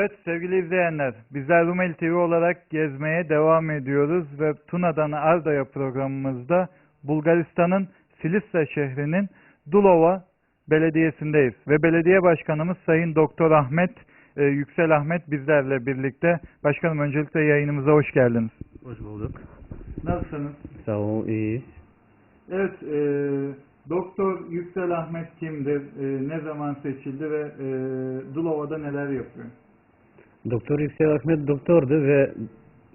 Evet sevgili izleyenler, bizler Rumeli TV olarak gezmeye devam ediyoruz ve Tuna'dan Arda'ya programımızda Bulgaristan'ın Silistra şehrinin Dulova Belediyesi'ndeyiz. Ve belediye başkanımız Sayın Doktor Ahmet e, Yüksel Ahmet bizlerle birlikte. Başkanım öncelikle yayınımıza hoş geldiniz. Hoş bulduk. Nasılsınız? Sağ ol, iyi. Evet, e, Doktor Yüksel Ahmet kimdir? E, ne zaman seçildi ve e, Dulova'da neler yapıyor? Doktor Yüksel Ahmet doktordu ve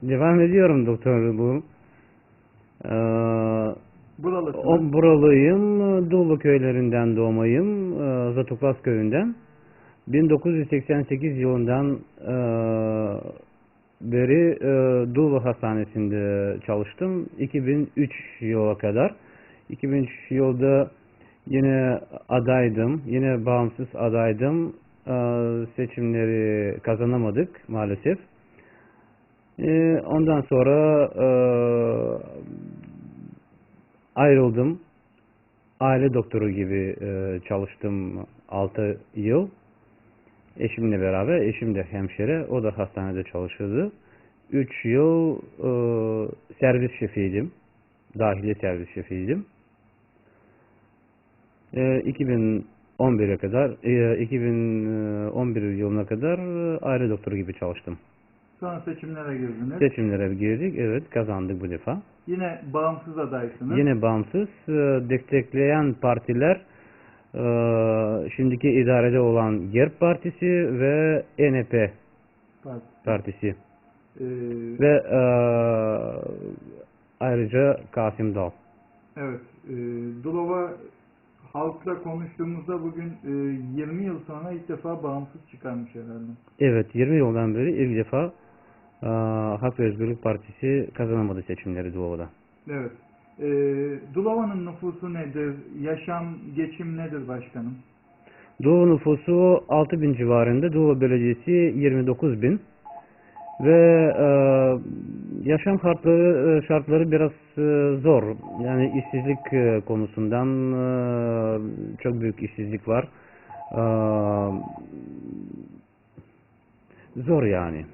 devam ediyorum doktorluğum. Ee, Buralısınız. o buralıyım, Dulu köylerinden doğmayım, ee, Zatuklas köyünden. 1988 yılından ee, beri ee, Dulu Hastanesi'nde çalıştım. 2003 yıla kadar. 2003 yılda yine adaydım, yine bağımsız adaydım. Ee, seçimleri kazanamadık maalesef. Ee, ondan sonra e, ayrıldım. Aile doktoru gibi e, çalıştım 6 yıl. Eşimle beraber, eşim de hemşire, o da hastanede çalışırdı. 3 yıl e, servis şefiydim. Dahili servis şefiydim. 2000 11'e kadar, e, 2011 e, yılına kadar e, aile doktoru gibi çalıştım. Sonra seçimlere girdiniz. Seçimlere girdik, evet kazandık bu defa. Yine bağımsız adaysınız. Yine bağımsız. Destekleyen partiler şimdiki idarede olan GERP Partisi ve ENP Partisi. partisi. Ee... Ve ayrıca Kasım Dal. Evet. E, Dulova halkla konuştuğumuzda bugün e, 20 yıl sonra ilk defa bağımsız çıkarmış herhalde. Evet, 20 yıldan beri ilk defa e, Hak ve Özgürlük Partisi kazanamadı seçimleri Doğu'da. Evet. E, Dulova'nın nüfusu nedir? Yaşam, geçim nedir başkanım? Doğu nüfusu 6 bin civarında, Doğu Belediyesi 29 bin ve e, yaşam şartları, e, şartları biraz e, zor. Yani işsizlik e, konusundan e, çok büyük işsizlik var. E, zor yani.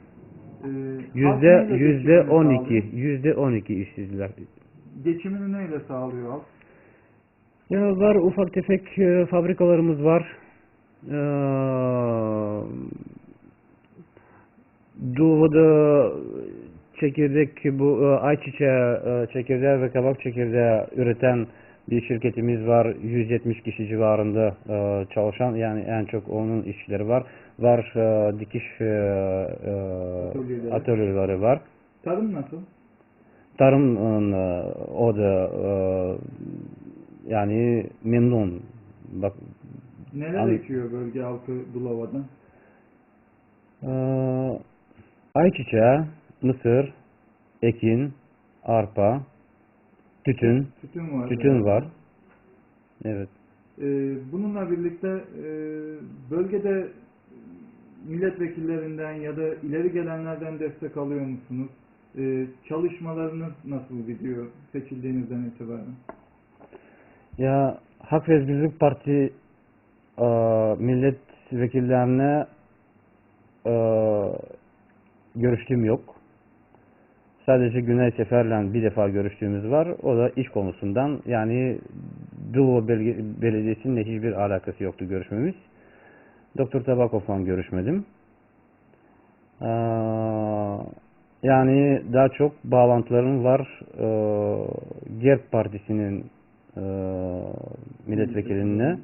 E, Yüzde yüzde 12, sağlıyor? yüzde 12 işsizler. Geçimini neyle sağlıyor? Ya var ufak tefek e, fabrikalarımız var. Ee, Doğu'da çekirdek bu e, ayçiçeği e, çekirdeği ve kabak çekirdeği üreten bir şirketimiz var. 170 kişi civarında e, çalışan yani en çok onun işçileri var. Var dikiş Atölyeleri. atölyeleri var. Tarım nasıl? Tarım o da yani memnun. Bak Neler ekiyor bölge halkı Dulova'da? e, ayçiçeği, mısır, ekin, arpa, tütün, Tütün var. tütün herhalde. var. Evet. Ee, bununla birlikte e, bölgede milletvekillerinden ya da ileri gelenlerden destek alıyor musunuz? Ee, çalışmalarınız nasıl gidiyor seçildiğinizden itibaren? Ya Hak ve Özgürlük Parti e, milletvekillerine e, görüştüğüm yok. Sadece Güney Sefer'le bir defa görüştüğümüz var. O da iş konusundan. Yani Belge- Belediyesi'nin hiçbir alakası yoktu görüşmemiz. Doktor Tabakov'la görüşmedim. Ee, yani daha çok bağlantılarım var. Ee, GERB Partisi'nin e, milletvekiline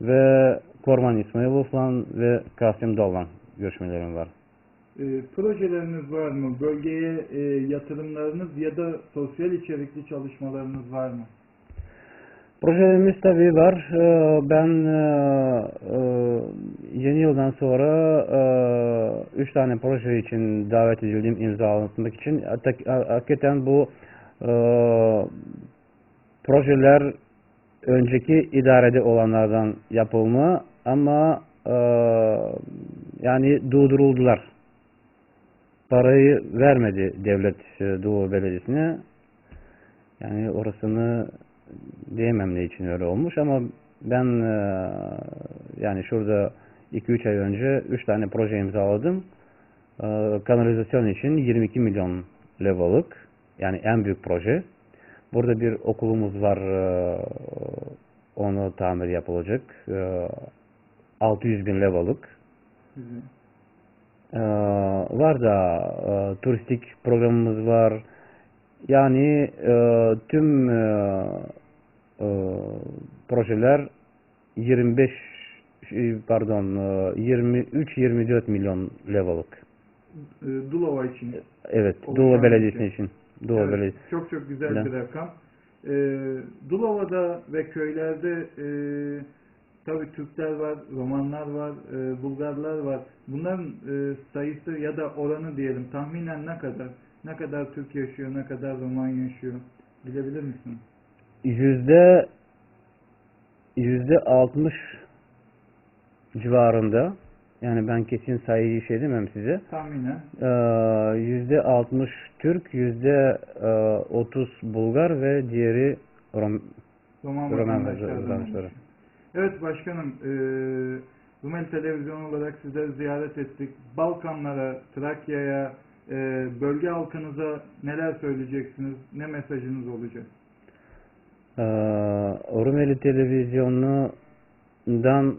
ve Korman İsmailov'la ve Kasım Dal'la görüşmelerim var. Ee, projeleriniz var mı? Bölgeye e, yatırımlarınız ya da sosyal içerikli çalışmalarınız var mı? Projelerimiz tabii var. Ee, Ben e, e, yeni yıldan sonra e, üç tane proje için davet edildim imzalatmak için. Hakikaten bu e, projeler önceki idarede olanlardan yapılma ama e, yani durduruldular. Parayı vermedi devlet e, Doğu Belediyesi'ne. Yani orasını diyemem ne için öyle olmuş ama ben e, yani şurada 2-3 ay önce 3 tane proje imzaladım. Ee, kanalizasyon için 22 milyon levalık. Yani en büyük proje. Burada bir okulumuz var. Onu tamir yapılacak. Ee, 600 bin levalık. Güzel. Ee, var da e, turistik programımız var. Yani e, tüm e, e, projeler 25 şey, pardon e, 23-24 milyon levalık. Ee, Dulova için. Evet, bir Belediyesi için. Doğu Evet, Belediyesi. çok çok güzel bir rakam. Ee, Dulova'da ve köylerde e, tabii Türkler var, Romanlar var, e, Bulgarlar var. Bunların e, sayısı ya da oranı diyelim tahminen ne kadar? Ne kadar Türk yaşıyor, ne kadar Roman yaşıyor? Bilebilir misin? Yüzde yüzde 60 civarında yani ben kesin sayıyı şey demem size. Tahminen. Ee, Yüzde 60 Türk, yüzde e, 30 Bulgar ve diğeri Rom Roman vatandaşları. Evet başkanım, e, Rumeli Televizyon olarak sizleri ziyaret ettik. Balkanlara, Trakya'ya, e, bölge halkınıza neler söyleyeceksiniz, ne mesajınız olacak? Ee, Rumeli televizyonundan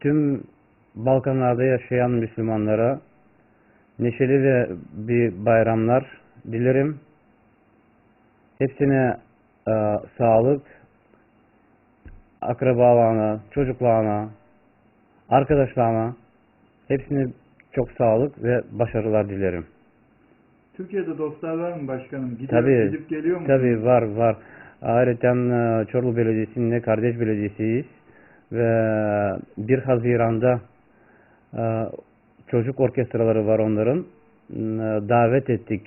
tüm Balkanlarda yaşayan Müslümanlara neşeli ve bir bayramlar dilerim. Hepsine e, sağlık, akrabalarına, çocuklarına, arkadaşlarına hepsine çok sağlık ve başarılar dilerim. Türkiye'de dostlar var mı başkanım? Gidip, Tabii, gidip geliyor mu? Tabii var var. Ayrıca e, Çorlu Belediyesi'nin kardeş belediyesiyiz ve 1 Haziran'da e, çocuk orkestraları var onların. E, Davet ettik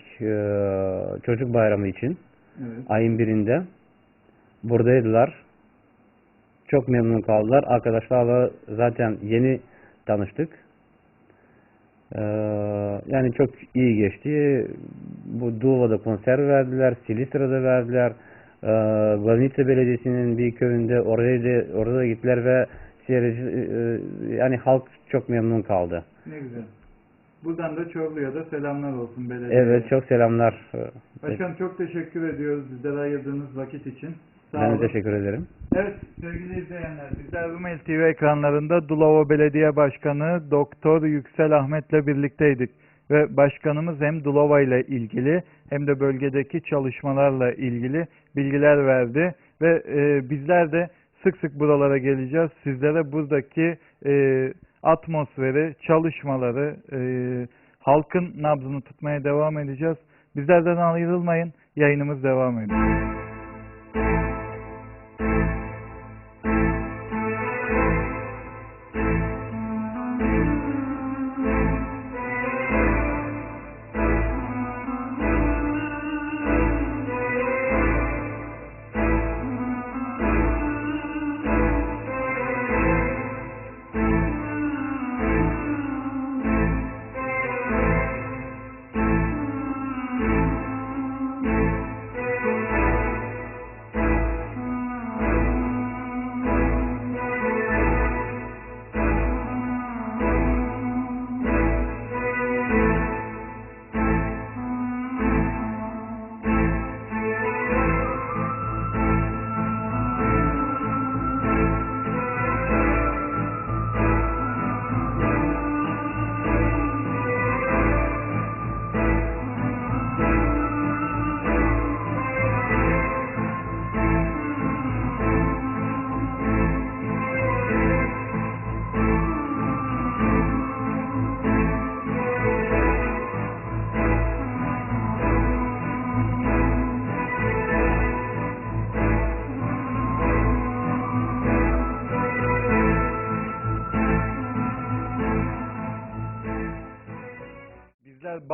çocuk bayramı için Evet. ayın birinde. Buradaydılar. Çok memnun kaldılar. Arkadaşlarla zaten yeni tanıştık. Ee, yani çok iyi geçti. Bu Duva'da konser verdiler, Silistra'da verdiler. Ee, Glavnice Belediyesi'nin bir köyünde oraya da, orada da gittiler ve seyirci, e, yani halk çok memnun kaldı. Ne güzel. Buradan da Çorlu'ya da selamlar olsun belediyeye. Evet çok selamlar. Başkanım çok teşekkür ediyoruz bizlere ayırdığınız vakit için. Sağ Ben olun. teşekkür ederim. Evet sevgili izleyenler bizler Rumeli TV ekranlarında Dulova Belediye Başkanı Doktor Yüksel Ahmet'le birlikteydik. Ve başkanımız hem Dulova ile ilgili hem de bölgedeki çalışmalarla ilgili bilgiler verdi. Ve e, bizler de sık sık buralara geleceğiz. Sizlere buradaki e, atmosferi, çalışmaları, e, halkın nabzını tutmaya devam edeceğiz. Bizlerden ayrılmayın. Yayınımız devam ediyor.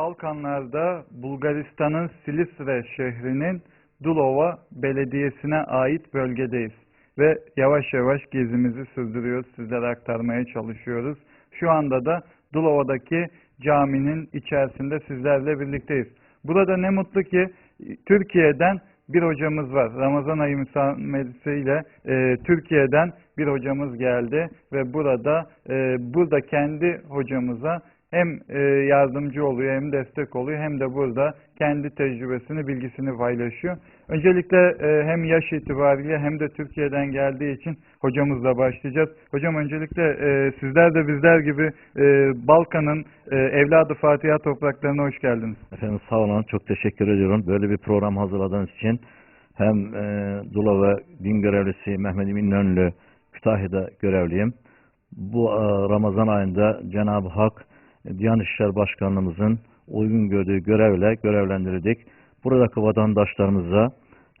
Balkanlarda Bulgaristan'ın Silistre şehrinin Dulova Belediyesi'ne ait bölgedeyiz. Ve yavaş yavaş gezimizi sürdürüyoruz, sizlere aktarmaya çalışıyoruz. Şu anda da Dulova'daki caminin içerisinde sizlerle birlikteyiz. Burada ne mutlu ki Türkiye'den bir hocamız var. Ramazan ayı müsamesiyle e, Türkiye'den bir hocamız geldi ve burada e, burada kendi hocamıza hem e, yardımcı oluyor hem destek oluyor hem de burada kendi tecrübesini, bilgisini paylaşıyor. Öncelikle e, hem yaş itibariyle hem de Türkiye'den geldiği için hocamızla başlayacağız. Hocam öncelikle e, sizler de bizler gibi Balkan'ın evladı Fatiha topraklarına hoş geldiniz. Efendim sağ olun, çok teşekkür ediyorum. Böyle bir program hazırladığınız için hem Dula ve din görevlisi Mehmet Emin İnönlü Kütahya'da görevliyim. Bu Ramazan ayında Cenab-ı Hak Diyanet İşleri Başkanlığımızın uygun gördüğü görevle görevlendirdik. Buradaki vatandaşlarımıza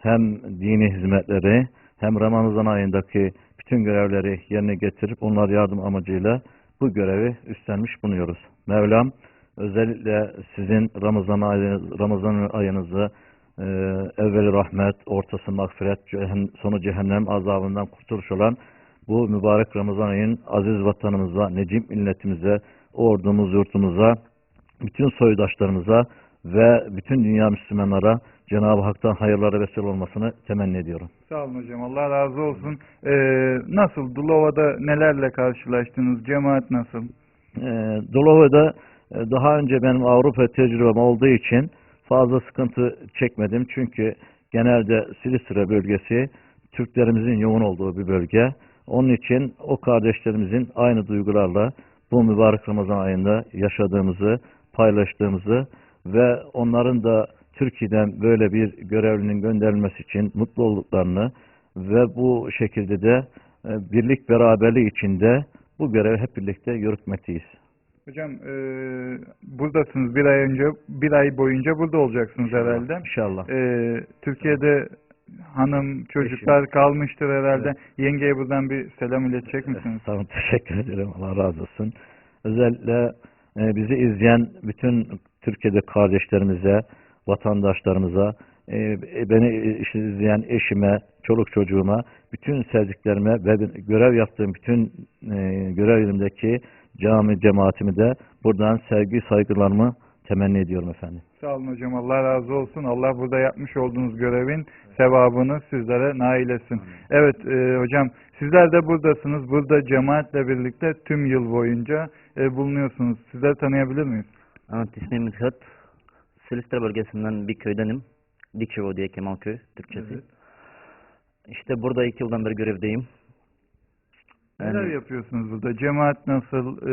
hem dini hizmetleri hem Ramazan ayındaki bütün görevleri yerine getirip onlar yardım amacıyla bu görevi üstlenmiş bulunuyoruz. Mevlam özellikle sizin Ramazan ayınız, Ramazan ayınızı e, evveli rahmet, ortası mağfiret, cehennem, sonu cehennem azabından kurtuluş olan bu mübarek Ramazan ayın aziz vatanımıza, necip milletimize, ordumuz, yurtumuza, bütün soydaşlarımıza ve bütün dünya Müslümanlara Cenab-ı Hak'tan hayırlara vesile olmasını temenni ediyorum. Sağ olun hocam. Allah razı olsun. E, nasıl? Dulova'da nelerle karşılaştınız? Cemaat nasıl? E, Dolova'da e, daha önce benim Avrupa tecrübem olduğu için fazla sıkıntı çekmedim. Çünkü genelde Silistre bölgesi Türklerimizin yoğun olduğu bir bölge. Onun için o kardeşlerimizin aynı duygularla bu mübarek Ramazan ayında yaşadığımızı, paylaştığımızı ve onların da Türkiye'den böyle bir görevlinin gönderilmesi için mutlu olduklarını ve bu şekilde de e, birlik beraberliği içinde bu görevi hep birlikte yürütmekteyiz. Hocam e, buradasınız bir ay önce, bir ay boyunca burada olacaksınız herhalde. İnşallah. E, Türkiye'de hanım, çocuklar kalmıştır herhalde. Yengeye buradan bir selam iletecek misiniz? Tamam teşekkür ederim. Allah razı olsun. Özellikle e, bizi izleyen bütün Türkiye'de kardeşlerimize, vatandaşlarımıza, e, beni işte izleyen eşime, çoluk çocuğuma, bütün sevdiklerime ve görev yaptığım bütün e, görev yerimdeki cami cemaatimi de buradan sevgi saygılarımı temenni ediyorum efendim. Sağ olun hocam. Allah razı olsun. Allah burada yapmış olduğunuz görevin sevabını sizlere nail etsin. Evet e, hocam sizler de buradasınız. Burada cemaatle birlikte tüm yıl boyunca e, bulunuyorsunuz. Sizleri tanıyabilir miyiz? Evet ismim Mithat. Silistre bölgesinden bir köydenim. Dikçevo diye Kemalköy Türkçesi. Evet. İşte burada iki yıldan beri görevdeyim. Neler Yani- yapıyorsunuz burada? Cemaat nasıl? E,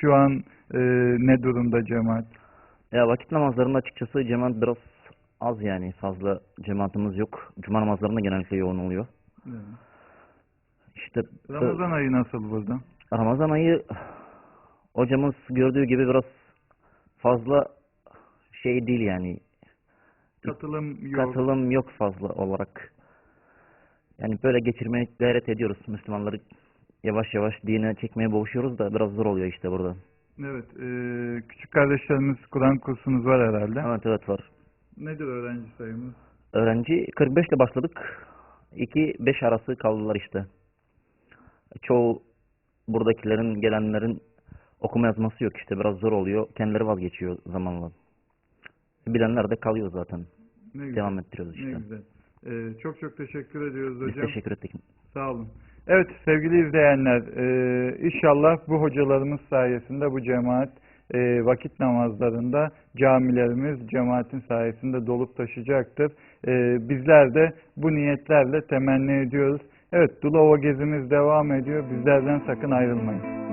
şu an e, ne durumda cemaat? Ya vakit namazlarında açıkçası cemaat biraz az yani fazla cemaatimiz yok. Cuma namazlarında genellikle yoğun oluyor. İşte e, Ramazan ayı nasıl burada? Ramazan ayı hocamız gördüğü gibi biraz fazla şey değil yani Katılım yok. katılım yok fazla olarak. Yani böyle geçirmeye gayret ediyoruz Müslümanları yavaş yavaş dine çekmeye boğuşuyoruz da biraz zor oluyor işte burada. Evet. e, küçük kardeşlerimiz Kur'an kursunuz var herhalde. Evet evet var. Nedir öğrenci sayımız? Öğrenci 45 ile başladık. 2-5 arası kaldılar işte. Çoğu buradakilerin gelenlerin okuma yazması yok işte biraz zor oluyor. Kendileri vazgeçiyor zamanla. Bilenler de kalıyor zaten. Ne güzel. Devam ettiriyoruz Ne işte. güzel. E, çok çok teşekkür ediyoruz Biz hocam. teşekkür ettik. Sağ olun. Evet sevgili izleyenler, e, inşallah bu hocalarımız sayesinde bu cemaat e, vakit namazlarında camilerimiz cemaatin sayesinde dolup taşacaktır. E, bizler de bu niyetlerle temenni ediyoruz. Evet Dulova gezimiz devam ediyor. Bizlerden sakın ayrılmayın.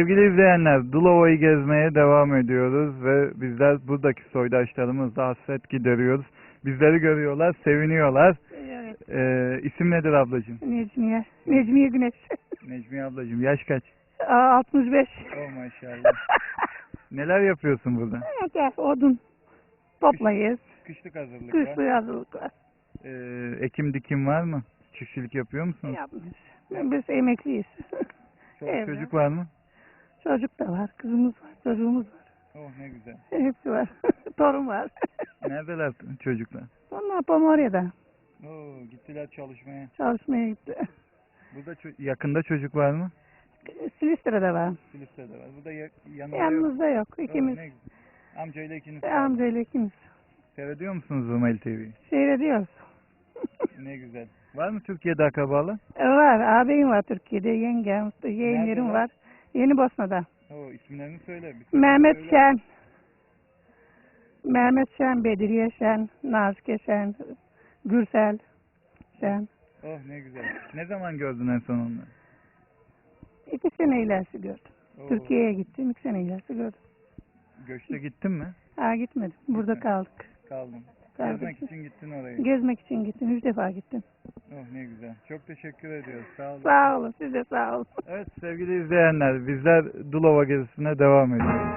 Sevgili izleyenler, Dulova'yı gezmeye devam ediyoruz ve bizler buradaki soydaşlarımızla hasret gideriyoruz. Bizleri görüyorlar, seviniyorlar. Evet. Ee, isim nedir ablacığım? Necmiye. Necmiye Güneş. Necmiye ablacığım, yaş kaç? Aa, 65. Oh maşallah. Neler yapıyorsun burada? Evet, odun toplayız. Kışlık hazırlık var. Kışlı hazırlık var. Ee, ekim dikim var mı? Çiftçilik yapıyor musun? Yapmış. Biz emekliyiz. Çoluk Evet. çocuk var mı? Çocuk da var, kızımız var, çocuğumuz var. Oh ne güzel. Hepsi var. Torun var. Neredeler çocuklar? Onlar Pomoria'da Oo, gittiler çalışmaya. çalışmaya gitti. Burada ço- yakında çocuk var mı? Silistre'de var. Filistin'de var. Burada ya- yanında yok. Yanımızda yok. Oo, İkimiz. ne güzel. Amcayla ikiniz. Amcayla ikimiz. Seyrediyor musunuz Rumeli TV'yi? Seyrediyoruz. Ne güzel. Var mı Türkiye'de akrabalar? var. Ağabeyim var Türkiye'de. Yengem, yeğenlerim var. Yeni Bosna'da. Oo, isimlerini söyle. bir Mehmet söyle. Şen. Mehmet Şen, Bedriye Şen, Nazike Şen, Gürsel Şen. Oh ne güzel. Ne zaman gördün en son onları? İki sene ilerisi gördüm. Oo, Türkiye'ye gittim, iki sene ilerisi gördüm. Göçte gittin mi? Ha gitmedim. Burada Gitmedin. kaldık. Kaldın. Gezmek için gittin oraya. Gezmek için gittim. Üç defa gittim. Oh ne güzel. Çok teşekkür ediyoruz. Sağ olun. Sağ olun. Siz de sağ olun. Evet sevgili izleyenler bizler Dulova gezisine devam ediyoruz.